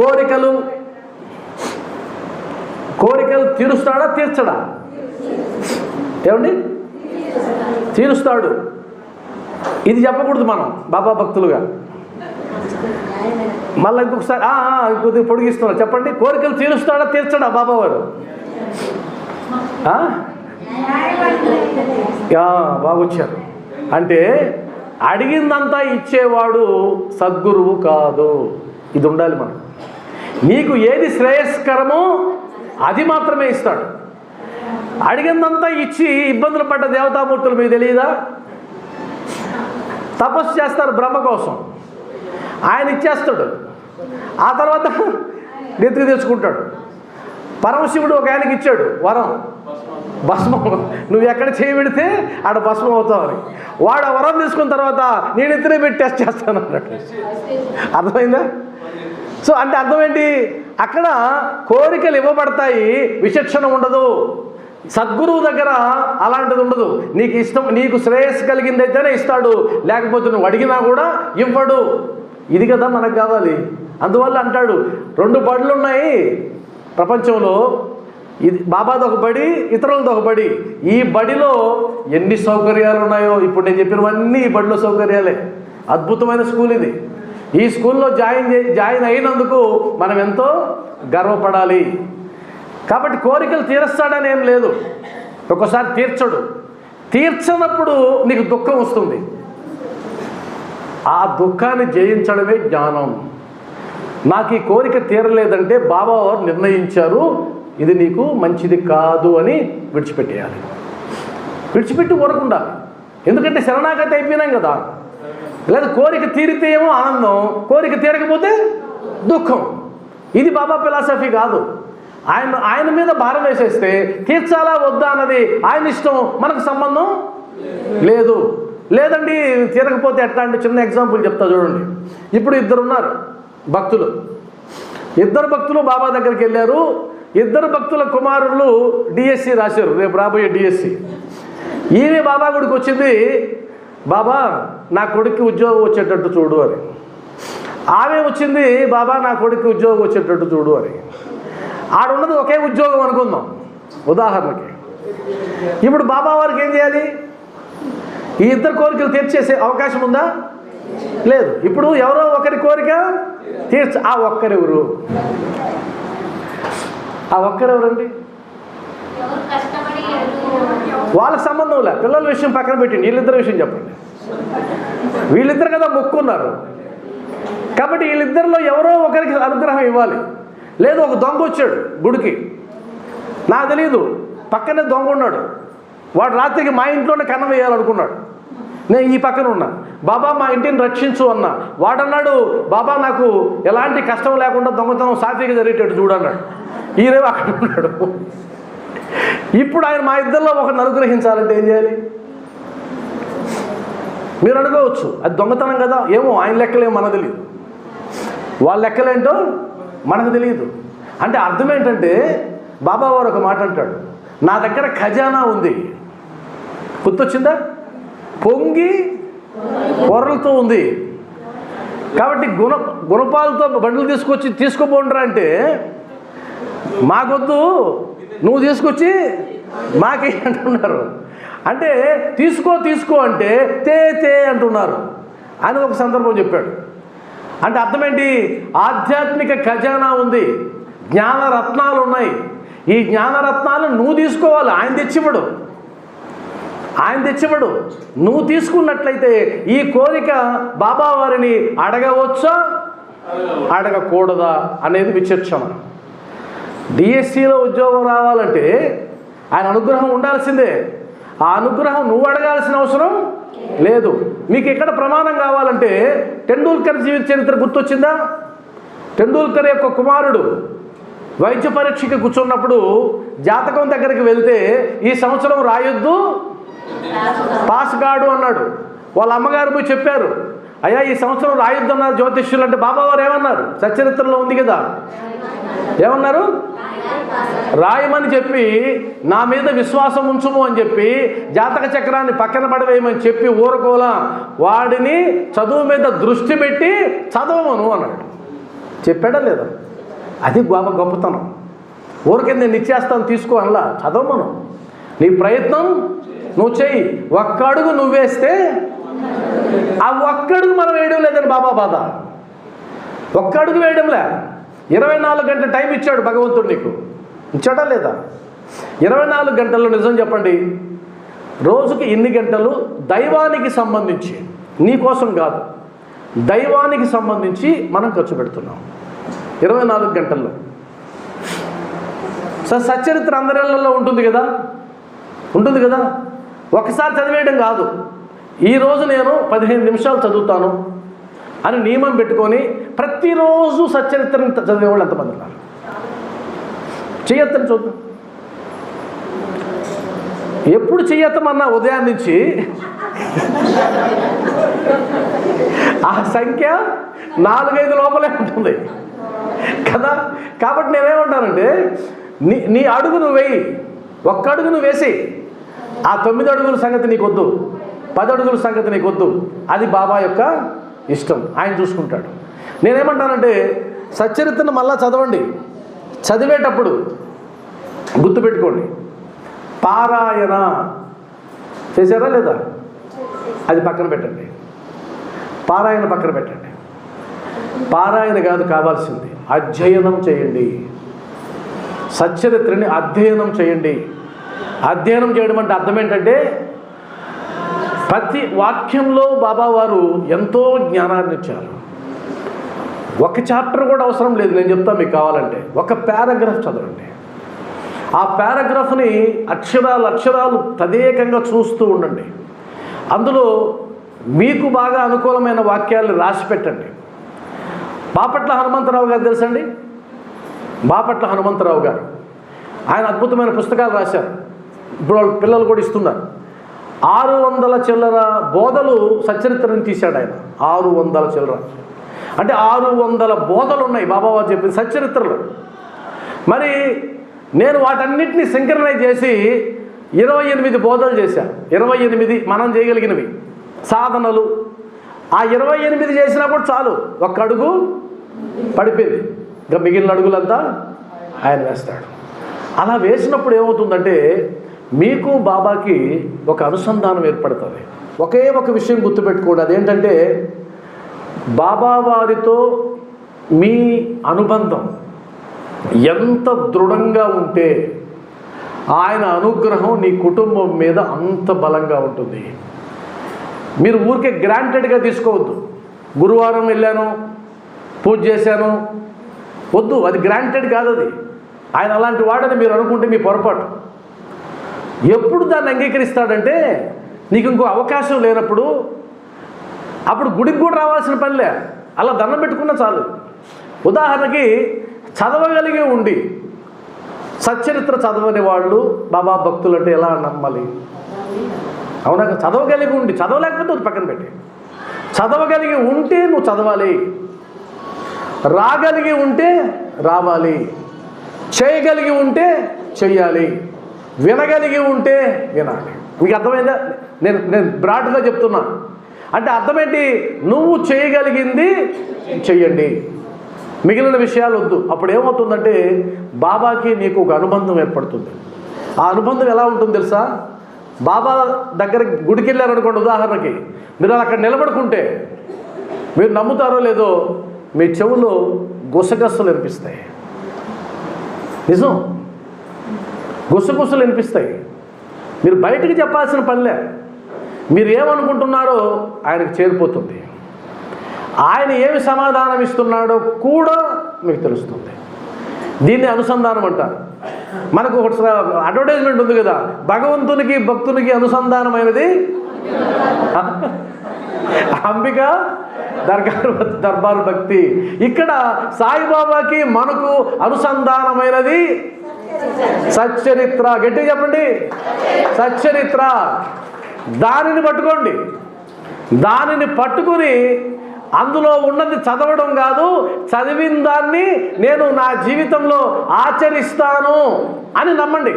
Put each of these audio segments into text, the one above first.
కోరికలు కోరికలు తీరుస్తాడా తీర్చడా? ఏమండి? తీరుస్తాడు. ఇది చెప్పకూడదు మనం బాబా భక్తులుగా. మళ్ళీ ఇంకొకసారి కొద్దిగా పొడిగిస్తున్నారు. చెప్పండి కోరికలు తీరుస్తాడా తీర్చడా బాబా వారు బాగొచ్చారు. అంటే అడిగిందంతా ఇచ్చేవాడు సద్గురువు కాదు. ఇది ఉండాలి మనం నీకు ఏది శ్రేయస్కరమో అది మాత్రమే ఇస్తాడు. అడిగిందంతా ఇచ్చి ఇబ్బందులు పడ్డ దేవతామూర్తులు మీకు తెలియదా? తపస్సు చేస్తారు బ్రహ్మ కోసం. ఆయన ఇచ్చేస్తాడు. ఆ తర్వాత నెత్తికి తెచ్చుకుంటాడు. పరమశివుడు ఒక ఆయనకి ఇచ్చాడు వరం. భస్మం. నువ్వు ఎక్కడ చేయబెడితే ఆడ భస్మం అవుతావని వాడు ఆ వరం తీసుకున్న తర్వాత నేను ఎత్తునే పెట్టి టెస్ట్ చేస్తాను అన్నట్టు అర్థమైందా? సో అంటే అర్థం ఏంటి అక్కడ కోరికలు ఇవ్వబడతాయి విచక్షణ ఉండదు. సద్గురువు దగ్గర అలాంటిది ఉండదు. నీకు ఇష్టం నీకు శ్రేయస్సు కలిగిందైతేనే ఇస్తాడు. లేకపోతే నువ్వు అడిగినా కూడా ఇవ్వడు. ఇది కదా మనకు కావాలి. అందువల్ల అంటాడు రెండు బడులు ఉన్నాయి ప్రపంచంలో. ఇది బాబాది ఒక బడి ఇతరులది ఒక బడి. ఈ బడిలో ఎన్ని సౌకర్యాలు ఉన్నాయో ఇప్పుడు నేను చెప్పినవన్నీ ఈ బడిలో సౌకర్యాలే. అద్భుతమైన స్కూల్ ఇది. ఈ స్కూల్లో జాయిన్ జాయిన్ అయినందుకు మనం ఎంతో గర్వపడాలి. కాబట్టి కోరికలు తీరుస్తాడని ఏం లేదు. ఒక్కోసారి తీర్చడు. తీర్చనప్పుడు నీకు దుఃఖం వస్తుంది. ఆ దుఃఖాన్ని జయించడమే జ్ఞానం. నాకు ఈ కోరిక తీరలేదంటే బాబా వారు నిర్ణయించారు ఇది నీకు మంచిది కాదు అని విడిచిపెట్టేయాలి. విడిచిపెట్టి కోరకుండా ఎందుకంటే శరణాగతి అయిపోయినాం కదా. లేదా కోరిక తీరితే ఏమో ఆనందం కోరిక తీరకపోతే దుఃఖం. ఇది బాబా ఫిలాసఫీ కాదు. ఆయన ఆయన మీద భారం వేసేస్తే తీర్చాలా వద్దా అన్నది ఆయన ఇష్టం మనకు సంబంధం లేదు. లేదండి తీరకపోతే ఎట్లా అంటే చిన్న ఎగ్జాంపుల్ చెప్తా చూడండి. ఇప్పుడు ఇద్దరు ఉన్నారు భక్తులు. ఇద్దరు భక్తులు బాబా దగ్గరికి వెళ్ళారు. ఇద్దరు భక్తుల కుమారులు డిఎస్సి రాశారు. రేపు రాబోయే డిఎస్సి ఈమె బాబా గుడికి వచ్చింది బాబా నా కొడుక్కి ఉద్యోగం వచ్చేటట్టు చూడు అని. ఆమె వచ్చింది బాబా నా కొడుక్కి ఉద్యోగం వచ్చేటట్టు చూడు అని. ఆడున్నది ఒకే ఉద్యోగం అనుకుందాం. ఉదాహరణకి ఇప్పుడు బాబా వారికి ఏం చేయాలి? ఈ ఇద్దరు కోరికలు తీర్చేసే అవకాశం ఉందా? లేదు. ఇప్పుడు ఎవరో ఒకరి కోరిక తీర్చ ఆ ఒక్కరెవరు? ఆ ఒక్కరెవరండి? వాళ్ళకి సంబంధం లే. పిల్లల విషయం పక్కన పెట్టండి వీళ్ళిద్దరి విషయం చెప్పండి. వీళ్ళిద్దరు కదా మొక్కున్నారు. కాబట్టి వీళ్ళిద్దరిలో ఎవరో ఒకరికి అనుగ్రహం ఇవ్వాలి. లేదు ఒక దొంగ వచ్చాడు గుడికి. నాకు తెలియదు పక్కనే దొంగ ఉన్నాడు. వాడు రాత్రికి మా ఇంట్లోనే కన్నం వేయాలనుకున్నాడు. నేను ఈ పక్కన ఉన్నా. బాబా మా ఇంటిని రక్షించు అన్నా. వాడన్నాడు బాబా నాకు ఎలాంటి కష్టం లేకుండా దొంగతనం సాఫీగా జరిగేటట్టు చూడన్నాడు ఈరేవు అక్కడ ఉన్నాడు. ఇప్పుడు ఆయన మా ఇద్దరిలో ఒకరిని అనుగ్రహించాలంటే ఏం చేయాలి? మీరు అనుకోవచ్చు అది దొంగతనం కదా. ఏమో ఆయన లెక్కలేమో మనకు తెలియదు. వాళ్ళ లెక్కలేంటో మనకు తెలియదు. అంటే అర్థం ఏంటంటే బాబా వారు ఒక మాట అంటాడు. నా దగ్గర ఖజానా ఉంది. గుర్తొచ్చిందా? పొంగి పొరలతో ఉంది. కాబట్టి గుణ గుణపాలతో బండ్లు తీసుకొచ్చి తీసుకోబోండ్రా అంటే మాకొద్దు. నువ్వు తీసుకొచ్చి మాకే అంటున్నారు అంటే తీసుకో తీసుకో అంటే తే తే అంటున్నారు. అని ఒక సందర్భం చెప్పాడు. అంటే అర్థమేంటి? ఆధ్యాత్మిక ఖజానా ఉంది. జ్ఞాన రత్నాలు ఉన్నాయి ఈ జ్ఞానరత్నాలు నువ్వు తీసుకోవాలి. ఆయన తెచ్చివ్వడు. ఆయన తెచ్చివ్వడు. నువ్వు తీసుకున్నట్లయితే ఈ కోరిక బాబా వారిని అడగవచ్చా? అడగకూడదా? అనేది విచక్షణ. డిఎస్సిలో ఉద్యోగం రావాలంటే ఆయన అనుగ్రహం ఉండాల్సిందే. ఆ అనుగ్రహం నువ్వు అడగాల్సిన అవసరం లేదు. మీకు ఎక్కడ ప్రమాణం కావాలంటే టెండూల్కర్ జీవిత చరిత్ర గుర్తొచ్చిందా? టెండూల్కర్ యొక్క కుమారుడు వైద్య పరీక్షకి కూర్చున్నప్పుడు జాతకం దగ్గరికి వెళ్తే ఈ సంవత్సరం రాయొద్దు? పాస్ కాడు అన్నాడు. వాళ్ళ అమ్మగారు పోయి చెప్పారు అయ్యా ఈ సంవత్సరం రాయొద్దు అన్నారు జ్యోతిష్యులు. అంటే బాబా వారు ఏమన్నారు? సచరిత్రలో ఉంది కదా. ఏమన్నారు? రాయమని చెప్పి నా మీద విశ్వాసం ఉంచుము అని చెప్పి జాతక చక్రాన్ని పక్కన పడవేయమని చెప్పి ఊరుకోలా. వాడిని చదువు మీద దృష్టి పెట్టి చదవమను అన్నాడు. చెప్పాడా లేదా? అది గొప్ప గొప్పతనం. ఊరికే నేను ఇచ్చేస్తాను తీసుకో అలా చదవమను. నీ ప్రయత్నం నువ్వు చెయ్యి. ఒక్క అడుగు నువ్వేస్తే ఆ ఒక్క అడుగు మనం వేయడం లేదని బాబా బాధ. ఒక్క అడుగు వేయడంలే. ఇరవై నాలుగు గంటల టైం ఇచ్చాడు భగవంతుడు నీకు. ఇచ్చాడా లేదా? ఇరవై నాలుగు గంటల్లో నిజం చెప్పండి. రోజుకి ఇన్ని గంటలు దైవానికి సంబంధించి నీ కోసం కాదు దైవానికి సంబంధించి మనం ఖర్చు పెడుతున్నాం. ఇరవై నాలుగు గంటల్లో. సార్ సచ్చరిత్ర అందరిలో ఉంటుంది కదా? ఉంటుంది కదా? ఒకసారి చదివేయడం కాదు. ఈరోజు నేను పదిహేను నిమిషాలు చదువుతాను. అని నియమం పెట్టుకొని ప్రతిరోజు సచ్చరిత్రను చదివేవాళ్ళు ఎంతమంది ఉన్నారు? చెయ్యొత్తని చూద్దాం. ఎప్పుడు చెయ్యత్తమన్నా ఉదయం నుంచి ఆ సంఖ్య నాలుగైదు లోపలే ఉంటుంది. కదా? కాబట్టి నేనేమంటానంటే నీ నీ అడుగు నువ్వు వేయి. ఒక్క అడుగు నువ్వు వేసి ఆ తొమ్మిది అడుగుల సంగతి నీకొద్దు. పది అడుగుల సంగతి నీకొద్దు. అది బాబా యొక్క ఇష్టం. ఆయన చూసుకుంటాడు. నేనేమంటానంటే సచ్చరిత్రను మళ్ళా చదవండి. చదివేటప్పుడు గుర్తుపెట్టుకోండి. పారాయణ చేశారా లేదా? అది పక్కన పెట్టండి. పారాయణ పక్కన పెట్టండి. పారాయణ కాదు కావాల్సింది. అధ్యయనం చేయండి. సచ్చరిత్రని అధ్యయనం చేయండి. అధ్యయనం చేయడం అంటే అర్థం ఏంటంటే ప్రతి వాక్యంలో బాబా వారు ఎంతో జ్ఞానాన్ని ఇచ్చారు. ఒక చాప్టర్ కూడా అవసరం లేదు నేను చెప్తా మీకు కావాలంటే. ఒక పారాగ్రాఫ్ చదవండి. ఆ పారాగ్రాఫ్ని అక్షరాలు అక్షరాలు తదేకంగా చూస్తూ ఉండండి. అందులో మీకు బాగా అనుకూలమైన వాక్యాలను రాసి పెట్టండి. బాపట్ల హనుమంతరావు గారు తెలుసండి? బాపట్ల హనుమంతరావు గారు. ఆయన అద్భుతమైన పుస్తకాలు రాశారు. ఇప్పుడు వాళ్ళు పిల్లలు కూడా ఇస్తున్నారు. ఆరు వందల చిల్లర బోధలు సచరిత్రను తీశాడు ఆయన. ఆరు వందల చిల్లర. అంటే ఆరు వందల బోధలు ఉన్నాయి బాబావారు చెప్పింది సచరిత్రలు. మరి నేను వాటన్నిటిని సింక్రనైజ్ చేసి ఇరవై ఎనిమిది బోధలు చేశాను ఇరవై ఎనిమిది మనం చేయగలిగినవి. సాధనలు. ఆ ఇరవై ఎనిమిది చేసినా కూడా చాలు. ఒక్క అడుగు పడిపోయింది. ఇంకా మిగిలిన అడుగులంతా ఆయన వేస్తాడు. అలా వేసినప్పుడు ఏమవుతుందంటే మీకు బాబాకి ఒక అనుసంధానం ఏర్పడుతుంది. ఒకే ఒక విషయం గుర్తుపెట్టుకోండి. అదేంటంటే బాబా వారితో మీ అనుబంధం ఎంత దృఢంగా ఉంటే ఆయన అనుగ్రహం నీ కుటుంబం మీద అంత బలంగా ఉంటుంది. మీరు ఊరికే గ్రాంటెడ్గా తీసుకోవద్దు. గురువారం వెళ్ళాను పూజ చేశాను వద్దు. అది గ్రాంటెడ్ కాదు అది ఆయన అలాంటి వాడని మీరు అనుకుంటే మీ పొరపాటు. ఎప్పుడు దాన్ని అంగీకరిస్తాడంటే నీకు ఇంకో అవకాశం లేనప్పుడు అప్పుడు గుడికి కూడా రావాల్సిన పనిలే. అలా దండం పెట్టుకున్నా చాలు. ఉదాహరణకి చదవగలిగి ఉండి సచ్చరిత్ర చదవని వాళ్ళు బాబా భక్తులు అంటే ఎలా నమ్మాలి? అవునా? చదవగలిగి ఉండి చదవలేకపోతే అది పక్కన పెట్టి. చదవగలిగి ఉంటే నువ్వు చదవాలి. రాగలిగి ఉంటే రావాలి. చేయగలిగి ఉంటే చెయ్యాలి. వినగలిగి ఉంటే వినాలి. మీకు అర్థమైందా? నేను నేను బ్రాడ్గా చెప్తున్నా. అంటే అర్థమేంటి? నువ్వు చేయగలిగింది చెయ్యండి. మిగిలిన విషయాలు వద్దు. అప్పుడు ఏమవుతుందంటే బాబాకి నీకు ఒక అనుబంధం ఏర్పడుతుంది. ఆ అనుబంధం ఎలా ఉంటుంది తెలుసా? బాబా దగ్గర గుడికి వెళ్ళారనుకోండి ఉదాహరణకి. మీరు అక్కడ నిలబడుకుంటే మీరు నమ్ముతారో లేదో మీ చెవులో గుసగస్సలు అనిపిస్తాయి నిజం? గుసగుసలు వినిపిస్తాయి. మీరు బయటికి చెప్పాల్సిన పనిలే. మీరు ఏమనుకుంటున్నారో ఆయనకు చేరిపోతుంది. ఆయన ఏమి సమాధానం ఇస్తున్నాడో కూడా మీకు తెలుస్తుంది. దీన్ని అనుసంధానం అంటారు. మనకు ఒక అడ్వర్టైజ్మెంట్ ఉంది కదా. భగవంతునికి భక్తునికి అనుసంధానమైనది? అంబిక దర్గారు దర్బారు భక్తి. ఇక్కడ సాయిబాబాకి మనకు అనుసంధానమైనది సచ్చరిత్ర. గట్టిగా చెప్పండి. సచ్చరిత్ర. దానిని పట్టుకోండి. దానిని పట్టుకుని అందులో ఉన్నది చదవడం కాదు చదివిన దాన్ని నేను నా జీవితంలో ఆచరిస్తాను అని నమ్మండి.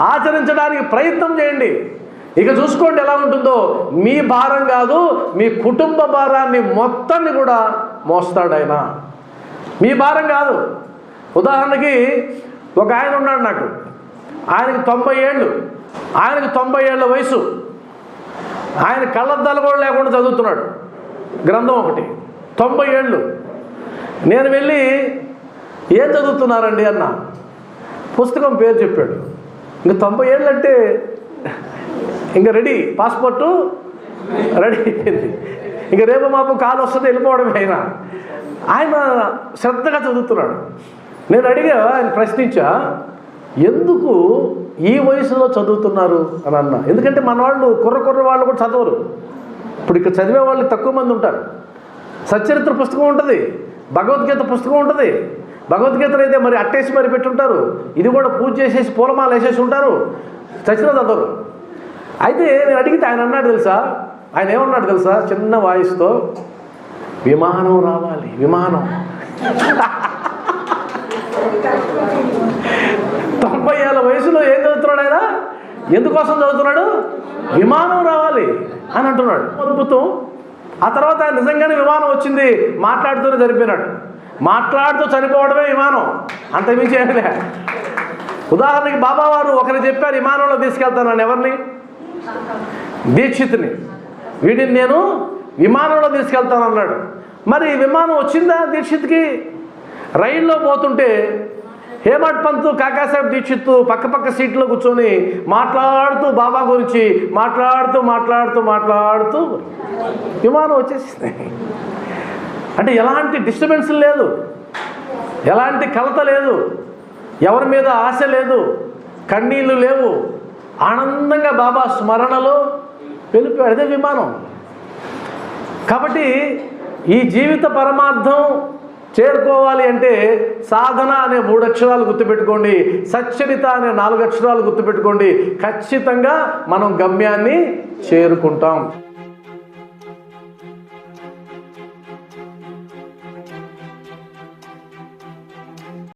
ఆచరించడానికి ప్రయత్నం చేయండి. ఇక చూసుకోండి ఎలా ఉంటుందో. మీ భారం కాదు మీ కుటుంబ భారాన్ని మొత్తాన్ని కూడా మోస్తాడు ఆయన. మీ భారం కాదు. ఉదాహరణకి ఒక ఆయన ఉన్నాడు నాకు. ఆయనకి తొంభై ఏళ్ళు. ఆయనకి తొంభై ఏళ్ళ వయసు. ఆయన కళ్ళద్దాలు కూడా లేకుండా చదువుతున్నాడు. గ్రంథం ఒకటి. తొంభై ఏళ్ళు. నేను వెళ్ళి ఏం చదువుతున్నారండి అన్న? పుస్తకం పేరు చెప్పాడు. ఇంక తొంభై ఏళ్ళు అంటే ఇంకా రెడీ. పాస్పోర్టు రెడీ అయిపోయింది. ఇంక రేపు మాపు కాలు వస్తుంది వెళ్ళిపోవడమే ఆయన ఆయన శ్రద్ధగా చదువుతున్నాడు. నేను అడిగా ఆయన ప్రశ్నించా? ఎందుకు ఈ వయసులో చదువుతున్నారు అని అన్న. ఎందుకంటే మన వాళ్ళు కుర్ర కుర్ర వాళ్ళు కూడా చదవరు. ఇప్పుడు ఇక్కడ చదివే వాళ్ళు తక్కువ మంది ఉంటారు. సచ్చరిత్ర పుస్తకం ఉంటుంది. భగవద్గీత పుస్తకం ఉంటుంది. భగవద్గీతలు అయితే మరి అట్టేసి మరి పెట్టుంటారు. ఇది కూడా పూజ చేసేసి పూలమాల వేసేసి ఉంటారు. చచ్చిన చదవరు. అయితే నేను అడిగితే ఆయన అన్నాడు తెలుసా? ఆయన ఏమన్నాడు తెలుసా? చిన్న వాయిస్తో విమానం రావాలి విమానం. తొంభై ఏళ్ళ వయసులో ఏం చదువుతున్నాడు ఆయన? ఎందుకోసం చదువుతున్నాడు? విమానం రావాలి అని అంటున్నాడు. అద్భుతం. ఆ తర్వాత ఆయన నిజంగానే విమానం వచ్చింది. మాట్లాడుతూనే చనిపోయినాడు. మాట్లాడుతూ చనిపోవడమే విమానం. అంత మించి లే. ఉదాహరణకి బాబావారు ఒకరు చెప్పారు విమానంలో తీసుకెళ్తానని ఎవరిని? దీక్షిత్ని. వీడిని నేను విమానంలో తీసుకెళ్తానన్నాడు మరి విమానం వచ్చిందా దీక్షిత్కి? రైల్లో పోతుంటే హేమట్ పంత్ కాకాసాహెబ్ దీక్షిత్ పక్క పక్క సీట్లో కూర్చొని మాట్లాడుతూ బాబా గురించి మాట్లాడుతూ మాట్లాడుతూ మాట్లాడుతూ విమానం వచ్చేసింది. అంటే ఎలాంటి డిస్టర్బెన్స్ లేదు. ఎలాంటి కలత లేదు. ఎవరి మీద ఆశ లేదు. కన్నీళ్ళు లేవు. ఆనందంగా బాబా స్మరణలో వెళ్ళిపోయాడు అదే విమానం. కాబట్టి ఈ జీవిత పరమార్థం చేరుకోవాలి అంటే సాధన అనే మూడు అక్షరాలు గుర్తుపెట్టుకోండి సచ్చరిత అనే నాలుగు అక్షరాలు గుర్తుపెట్టుకోండి. ఖచ్చితంగా మనం గమ్యాన్ని చేరుకుంటాం.